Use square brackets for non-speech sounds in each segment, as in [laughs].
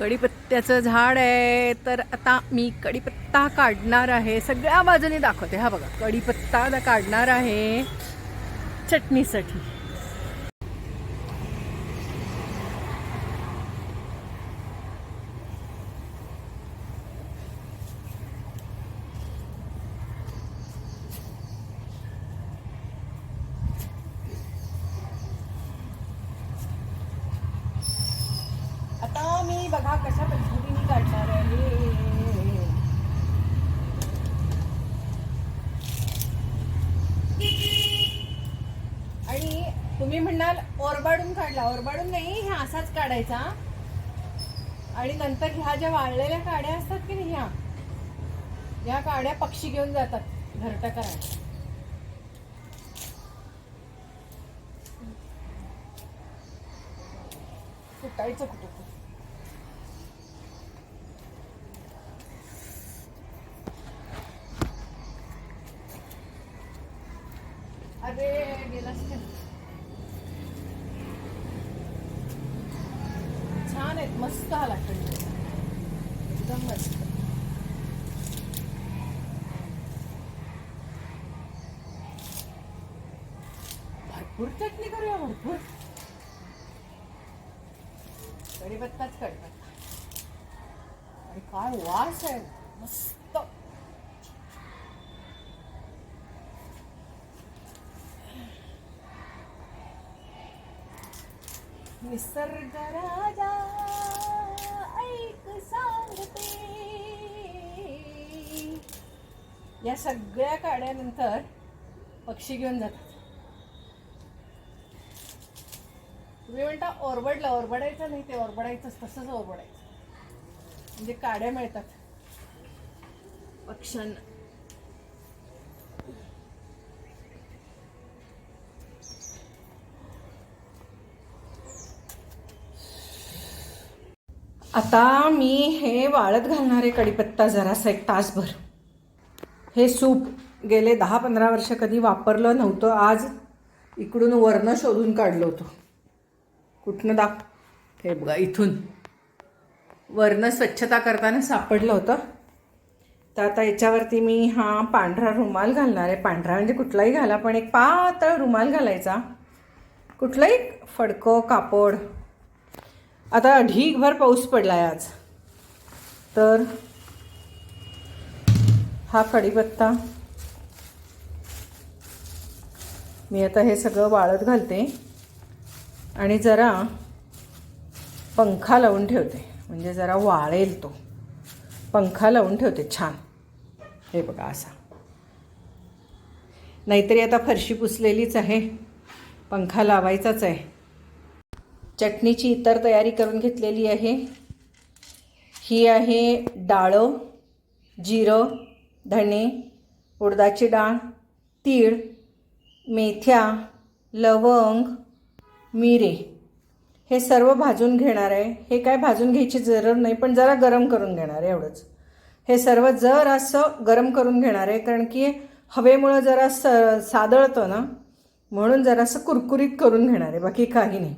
कढीपत्त्याचं झाड आहे. तर आता मी कढीपत्ता काढणार आहे. सगळ्या बाजूने दाखवते. हा बघा कढीपत्ता काढणार आहे. चटणीसाठी आता मी बघा कशा पद्धतीने काढणार आहे. आणि तुम्ही म्हणाल ओरबाडून काढला. ओरबाडून नाही ह्या असाच काढायचा. आणि नंतर ह्या ज्या वाळलेल्या काड्या असतात की नाही ह्या? ह्या काड्या पक्षी घेऊन जातात घरट करायला. फुटायचं कुठं ते. अरे गेलास का छान आहेत मस्त आला कंटेंट एकदम मस्त भरपूर चटणी करूया भरपूर कढीपत्ताच कढीपत्ता. आणि काय वास आहे. मस्त. निसर्ग राजा ऐक सांगते. या सगळ्या काड्यानंतर पक्षी घेऊन जातात. तुम्ही म्हणता ओरबडला ओरबडायचं नाही ते ओरबडायचंच तसंच ओरबडायचं. म्हणजे काड्या मिळतात. पक्ष्यांना आता मी हे वाळत घालणार आहे कढीपत्ता जरासा एक तासभर. हे सूप गेले दहा पंधरा वर्ष कधी वापरलं नव्हतं. आज इकडून वरनं शोधून काढलं होतं. कुठनं दाख हे बघा इथून. वरनं स्वच्छता करताना सापडलं होतं. तर आता याच्यावरती मी हा पांढरा रुमाल घालणार आहे. पांढरा म्हणजे कुठलाही घाला पण एक पातळ रुमाल घालायचा. कुठलाही फडकं कापड. आता ढीगभर पाऊस पडला आहे आज. तर हा कढीपत्ता मी आता हे सगळं वाळत घालते. आणि जरा पंखा लावून ठेवते. म्हणजे जरा वाळेल तो. पंखा लावून ठेवते. छान. हे बघा असा. नाहीतरी आता फरशी पुसलेलीच आहे. पंखा लावायचाच आहे. चटणीची इतर तयारी करून घेतलेली आहे. ही आहे डाळं जिरं धणे उडदाची डाळ तीळ मेथ्या लवंग मिरे हे सर्व भाजून घेणार आहे. हे काय भाजून घ्यायची जरूर नाही पण जरा गरम करून घेणार आहे एवढंच. हे सर्व जर असं गरम करून घेणार आहे कारण की हवेमुळं जरा स सादळतं ना. म्हणून जरासं कुरकुरीत करून घेणार आहे बाकी काही नाही.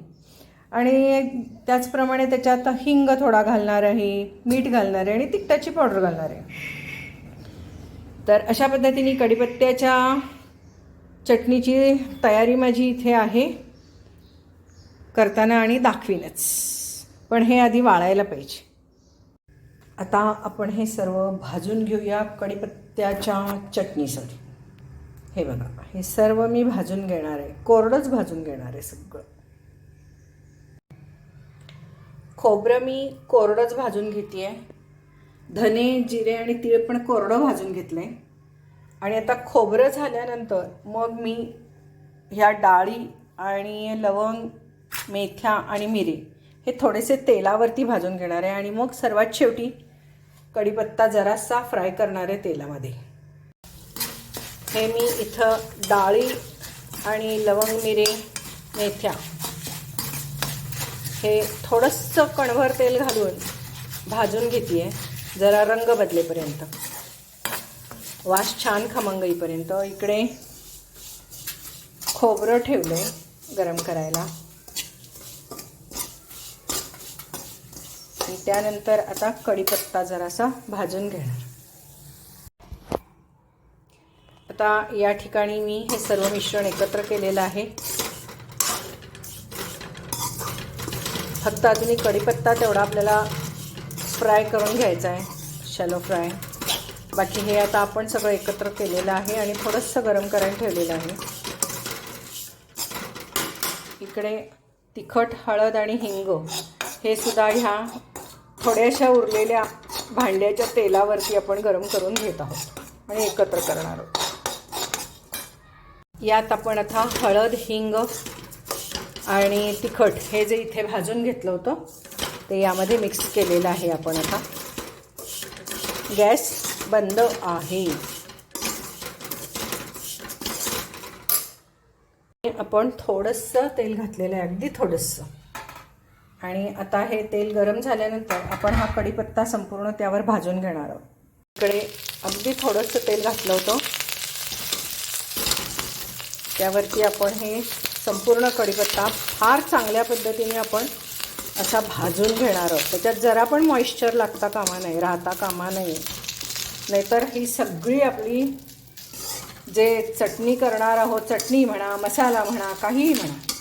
आणि त्याचप्रमाणे त्याच्यात हिंग थोडा घालणार आहे मीठ घालणार आहे आणि तिखटाची पावडर घालणार आहे. तर अशा पद्धतीने कढीपत्त्याच्या चटणीची तयारी माझी इथे आहे. करताना आणि दाखवीनच. पण हे आधी वाळायला पाहिजे. आता आपण हे सर्व भाजून घेऊया कढीपत्त्याच्या चटणीसाठी हे बघा हे सर्व मी भाजून घेणार आहे. कोरडंच भाजून घेणार आहे सगळं. खोबरं मी कोरडंच भाजून घेते आहे धने जिरे आणि तीळ पण कोरडं भाजून घेतलं आहे आणि आता खोबरं झाल्यानंतर मग मी ह्या डाळी आणि लवंग मेथ्या आणि मिरी हे थोडेसे तेलावरती भाजून घेणार आहे आणि मग सर्वात शेवटी कढीपत्ता जरासा फ्राय करणार आहे तेलामध्ये. हे मी इथं डाळी आणि लवंग मिरे मेथ्या हे थोडंसं कणभर तेल घालून भाजून घेते आहे जरा रंग बदलेपर्यंत. वास छान खमंग येईपर्यंत. इकडे खोबरं ठेवलं आहे गरम करायला. आणि त्यानंतर आता कढीपत्ता जरासा भाजून घेणार. आता या ठिकाणी मी हे सर्व मिश्रण एकत्र केलेलं आहे. फक्त अजूनही कढीपत्ता तेवढा आपल्याला फ्राय करून घ्यायचा आहे शॅलो फ्राय बाकी हे आता आपण सगळं एकत्र केलेलं आहे आणि थोडंसं गरम करायला ठेवलेलं आहे. इकडे तिखट हळद आणि हिंग हे सुद्धा ह्या थोड्याशा उरलेल्या भांड्याच्या तेलावरती आपण गरम करून घेत आहोत आणि एकत्र करणार आहोत. यात आपण आता हळद हिंग आणि तिखट हे जे इथे भाजून घेतलं होतं ते यामध्ये मिक्स केलेलं आहे आपण आता. गॅस बंद आहे. आपण थोडंसं तेल घातलेलं आहे अगदी थोडंसं. आणि आता हे तेल गरम झाल्यानंतर आपण हा कढीपत्ता संपूर्ण त्यावर भाजून घेणार आहोत. इकडे अगदी थोडंसं तेल घातलं होतं. त्यावरती आपण हे संपूर्ण कढीपत्ता फार चांगल्या पद्धतीने आपण असा भाजून घेणार आहोत. त्याच्यात जरा पण मॉइश्चर लागता कामा नाही राहता कामा नाही नाहीतर ही सगळी आपली जे चटणी करणार आहोत चटणी म्हणा मसाला म्हणा काहीही म्हणा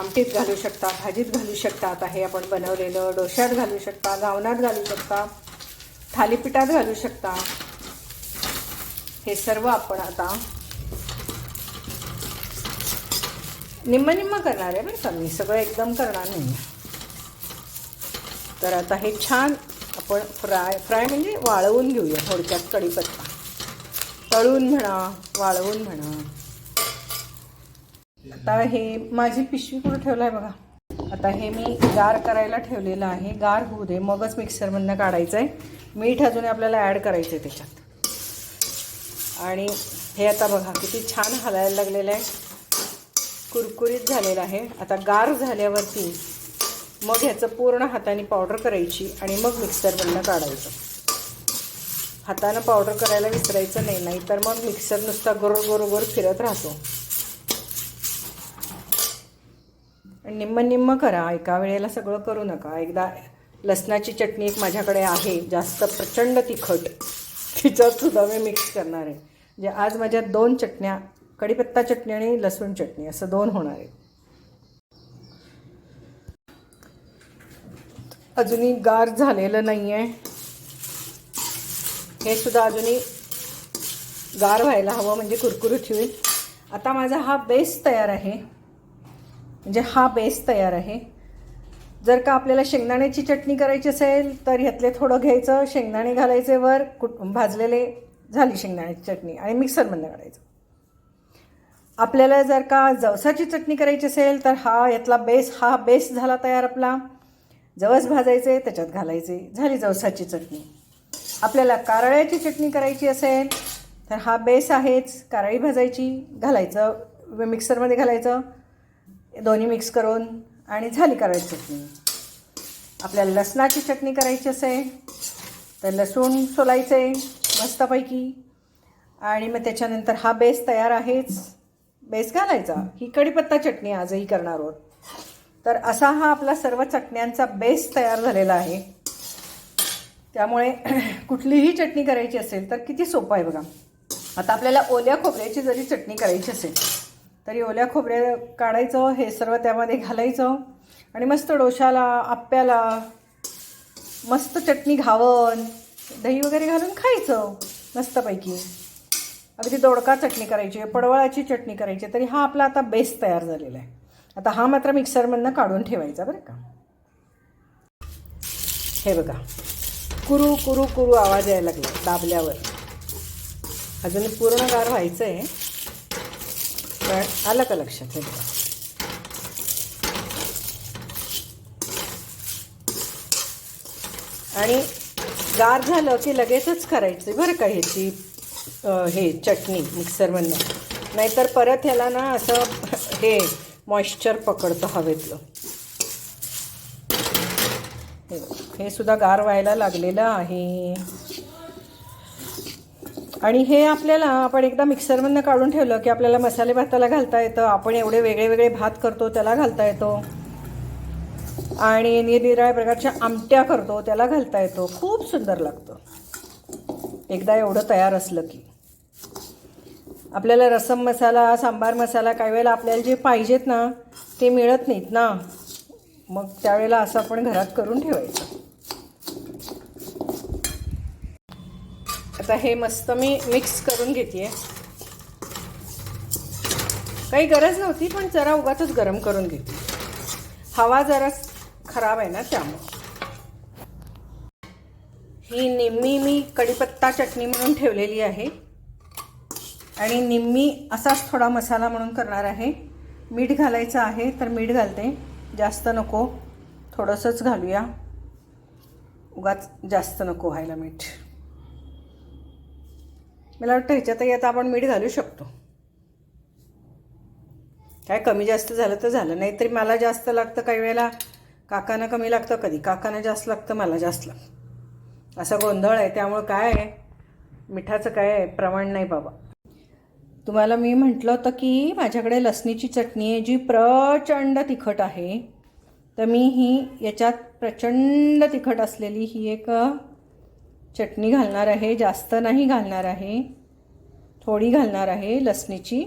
आमटीत घालू शकता भाजीत घालू शकता. आता हे आपण बनवलेलं डोश्यात घालू शकता गावनात घालू शकता थालीपीठात घालू शकता. हे सर्व आपण आता निम्म निम्म करणार आहे बरं का मी. सगळं एकदम करणार नाही. तर आता हे छान आपण फ्राय फ्राय म्हणजे वाळवून घेऊया थोडक्यात कढीपत्ता. तळून म्हणा वाळवून म्हणा. आता हे माझी पिशवी कुठं ठेवलं आहे बघा. आता हे मी गार करायला ठेवलेलं आहे. गार होऊ दे. मगच मिक्सरमधनं काढायचं आहे मीठ अजून आपल्याला ॲड करायचं आहे त्याच्यात. आणि हे आता बघा किती छान हलायला लागलेलं आहे. कुरकुरीत झालेलं आहे. आता गार झाल्यावरती मग ह्याचं पूर्ण हाताने पावडर करायची आणि मग मिक्सरमधनं काढायचं. हातानं पावडर करायला विसरायचं नाही नाहीतर मग मिक्सर नुसता गोर गोर गोर फिरत राहतो. पण निम्म निम्म करा. एका वेळेला सगळं करू नका. एकदा लसणाची चटणी एक माझ्याकडे आहे. जास्त प्रचंड तिखट. तिच्यातसुद्धा मी मिक्स करणार आहे. म्हणजे आज माझ्या दोन चटण्या कढीपत्ता चटणी आणि लसूण चटणी असं दोन होणार आहे अजूनही गार झालेलं नाही आहे हे सुद्धा अजूनही गार व्हायला हवं म्हणजे कुरकुरीत होईल. आता माझा हा बेस तयार आहे. म्हणजे हा बेस तयार आहे. जर का आपल्याला शेंगदाण्याची चटणी करायची असेल तर ह्यातले थोडं घ्यायचं शेंगदाणे घालायचे वर कुट भाजलेले झाली शेंगदाण्याची चटणी आणि मिक्सरमधनं काढायचं. आपल्याला जर का जवसाची चटणी करायची असेल तर हा यातला बेस हा बेस झाला तयार आपला. जवस भाजायचे त्याच्यात घालायचे. झाली जवसाची चटणी. आपल्याला कारळ्याची चटणी करायची असेल तर हा बेस आहेच. कारळी भाजायची घालायचं मिक्सरमध्ये घालायचं. दोन्ही मिक्स करून आणि झाली करायची चटणी. आपल्याला लसणाची चटणी करायची असेल तर लसूण सोलायचं आहे मस्तपैकी. आणि मग त्याच्यानंतर हा बेस तयार आहेच. बेस घालायचा. ही कढीपत्ता चटणी आजही करणार आहोत. तर असा हा आपला सर्व चटण्यांचा बेस तयार झालेला आहे. त्यामुळे [clears throat] कुठलीही चटणी करायची असेल तर किती सोपं आहे बघा. आता आपल्याला ओल्या खोबऱ्याची जरी चटणी करायची असेल तरी ओल्या खोबऱ्या काढायचं हे सर्व त्यामध्ये घालायचं आणि मस्त डोशाला आप्याला मस्त चटणी घावन दही वगैरे घालून खायचं मस्तपैकी. अगदी दोडका चटणी करायची पडवळाची चटणी करायची तरी हा आपला आता बेस तयार झालेला आहे. आता हा मात्र मिक्सरमधनं काढून ठेवायचा बरं का. हे बघा कुरू कुरू कुरू आवाज यायला लागला दाबल्यावर. अजून पूर्ण गार व्हायचं आहे पण आलं का लक्षात? हे आणि गार झालं की लगेचच करायचं बरं का ह्याची हे चटणी मिक्सरमधनं नाहीतर परत ह्याला ना असं [laughs] हे मॉइश्चर पकडतं हवेतलं. हे सुद्धा गार व्हायला लागलेलं आहे. आणि हे आपल्याला आपण एकदा मिक्सरमधनं काढून ठेवलं की आपल्याला मसाले भाताला घालता येतं. आपण एवढे वेगळे वेगळे भात करतो त्याला घालता येतो. आणि निरनिराळ्या प्रकारच्या आमट्या करतो त्याला घालता येतो. खूप सुंदर लागतं. एकदा एवढं तयार असलं की. आपल्याला रसम मसाला सांबार मसाला काही वेळेला आपल्याला जे पाहिजेत ना ते मिळत नाहीत ना. मग त्यावेळेला असं आपण घरात करून ठेवायचं. आता हे मस्त मी मिक्स करून घेते काही गरज नव्हती पण जरा उगाच गरम करून घेते. हवा जरा खराब आहे ना त्यामुळं. ही निम्मी मी कढीपत्ता चटणी म्हणून ठेवलेली आहे. आणि निम्मी असाच थोडा मसाला म्हणून करणार आहे. मीठ घालायचं आहे तर मीठ घालते. जास्त नको. थोडंसंच घालूया. उगाच जास्त नको व्हायला मीठ. मला वाटतं ह्याच्यातही आता आपण मीठ घालू शकतो. काय कमी जास्त झालं तर झालं नाहीतरी मला जास्त लागतं काही वेळेला काकांना कमी लागतं कधी? काकांना जास्त लागतं मला जास्त लागतं. असा गोंधळ आहे त्यामुळं काय आहे? मिठाचं काय आहे? प्रमाण नाही बाबा. तुम्हाला मी म्हटलं होतं की माझ्याकडे लसणीची चटणी आहे जी प्रचंड तिखट आहे. तर मी ही याच्यात प्रचंड तिखट असलेली ही एक चटणी घालणार आहे जास्त नाही घालणार आहे. थोडी घालणार आहे लसणीची.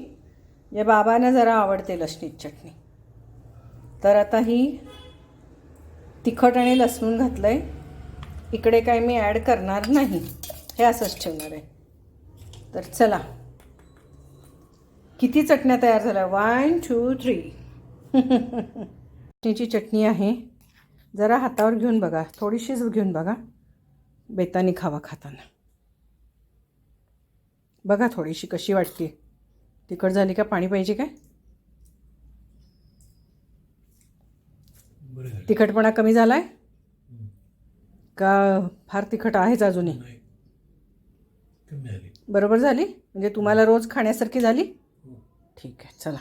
जे बाबांना जरा आवडते लसणीची चटणी. तर आता ही तिखट आणि लसूण घातलं आहे इकडे काय मी ॲड करणार नाही. हे असंच ठेवणार आहे. तर चला. किती चटण्या तयार झाल्या? वन टू थ्री चटणीची चटणी आहे. जरा हातावर घेऊन बघा. थोडीशीच घेऊन बघा. बेतानी खावा खाताना. बघा थोडीशी कशी वाटते. तिखट झाली का पाणी पाहिजे काय? तिखटपणा कमी झाला आहे का फार तिखट आहेच अजूनही? बरोबर झाली? म्हणजे तुम्हाला रोज खाण्यासारखी झाली? हो. ठीक आहे चला.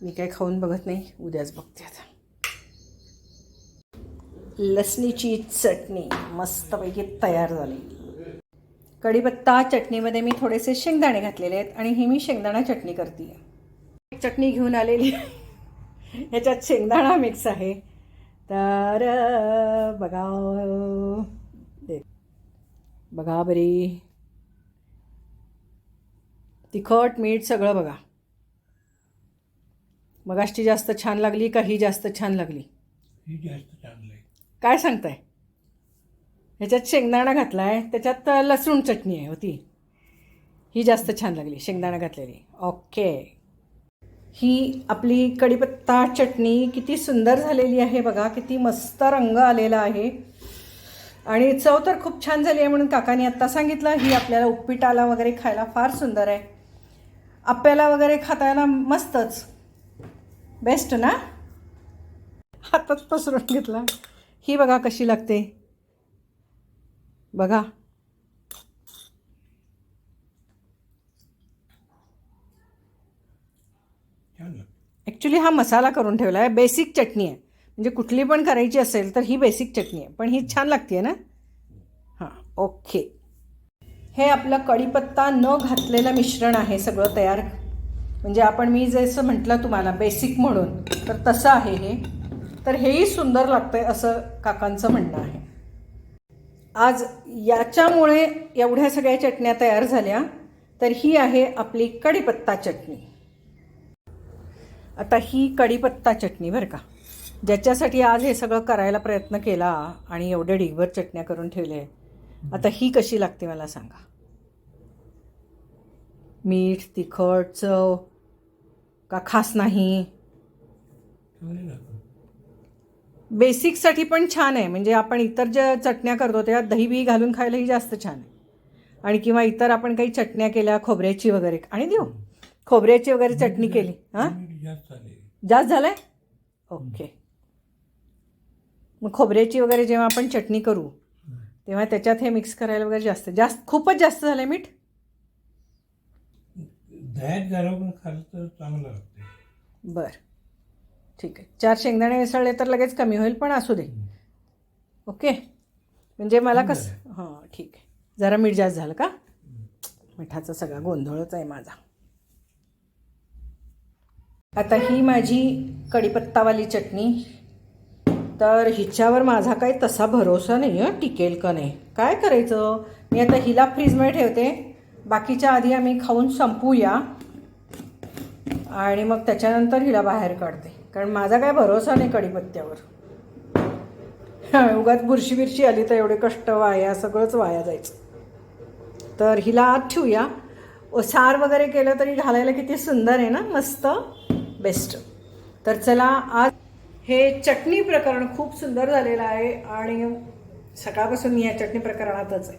मी काही खाऊन बघत नाही उद्याच बघते आता. लसणीची चटणी मस्तपैकी तयार झाली. कढीपत्ता चटणीमध्ये मी थोडेसे शेंगदाणे घातलेले आहेत आणि ही मी शेंगदाणा चटणी करते एक चटणी घेऊन आलेली ह्याच्यात शेंगदाणा मिक्स आहे. तर बघा दे- बघा बरी. तिखट मीठ सगळं बघा. मगाशी जास्त छान लागली का ही जास्त छान लागली? ही जास्त छान लागली. काय सांगताय? ह्याच्यात शेंगदाणा घातला आहे त्याच्यात लसूण चटणी आहे होती ही जास्त छान लागली शेंगदाणा घातलेली. ओके. ही आपली कढीपत्ता चटणी किती सुंदर झालेली आहे बघा किती मस्त रंग आलेला आहे. आणि चव तर खूप छान झाली आहे म्हणून काकाने आत्ता सांगितलं ही आपल्याला उपपिटाला वगैरे खायला फार सुंदर आहे. आप्याला वगैरे खाताना मस्तच. बेस्ट ना? हातात पसरून घेतला. ही बघा कशी लागते. बघा. ॲक्च्युली हा मसाला करून ठेवला आहे बेसिक चटणी आहे. म्हणजे कुठली पण करायची असेल तर ही बेसिक चटणी आहे. पण ही छान लागते आहे ना? हां ओके हे आपलं कढीपत्ता न घातलेलं मिश्रण आहे सगळं तयार. म्हणजे आपण मी जसं म्हटलं तुम्हाला बेसिक म्हणून तर तसं आहे हे. तर हेही सुंदर लागतंय असं काकांचं म्हणणं आहे. आज याच्यामुळे एवढ्या सगळ्या चटण्या तयार झाल्या तर ही आहे आपली कढीपत्ता चटणी. आता ही कढीपत्ता चटणी बरं का. ज्याच्यासाठी आज हे सगळं करायला प्रयत्न केला आणि एवढे ढिगभर चटण्या करून ठेवले आता ही कशी लागते मला सांगा. मीठ तिखट चव का खास नाही? बेसिकसाठी पण छान आहे. म्हणजे आपण इतर ज्या चटण्या करतो त्यात दही बी घालून खायलाही जास्त छान आहे. आणि किंवा इतर आपण काही चटण्या केल्या खोबऱ्याची वगैरे. आणि देऊ. खोबऱ्याची वगैरे चटणी केली. हां? जास्त जास्त झालंय? ओके. मग खोबऱ्याची वगैरे जेव्हा आपण चटणी करू तेव्हा त्याच्यात हे मिक्स करायला वगैरे जास्त. जास्त खूपच जास्त झालंय मीठ? दह्यात घालून खाल्लं तर चांगलं लागते बरं. ठीक आहे. चार शेंगदाणे मिसळले तर लगेच कमी होईल पण असू दे. ओके? म्हणजे मला कसं हां ठीक आहे. जरा मीठ जास्त झालं का? मिठाचा सगळा गोंधळच आहे माझा. आता ही माझी कढीपत्तावाली चटणी. तर हिच्यावर माझा काही तसा भरोसा नाही आहे टिकेल का नाही? काय करायचं? मी आता हिला फ्रीजमध्ये ठेवते. बाकीच्या आधी आम्ही खाऊन संपूया. आणि मग त्याच्यानंतर हिला बाहेर काढते. कारण माझा काय भरोसा नाही कढीपत्त्यावर [laughs] उगाच बुरशी बिरशी आली तर एवढे कष्ट वाया सगळंच वाया जायचं. तर हिला आत ठेवूया. सार वगैरे केलं तरी घालायला किती सुंदर आहे ना मस्त. बेस्ट. तर चला आज हे चटणी प्रकरण खूप सुंदर झालेलं आहे आणि सकाळपासून मी या चटणी प्रकरणातच आहे.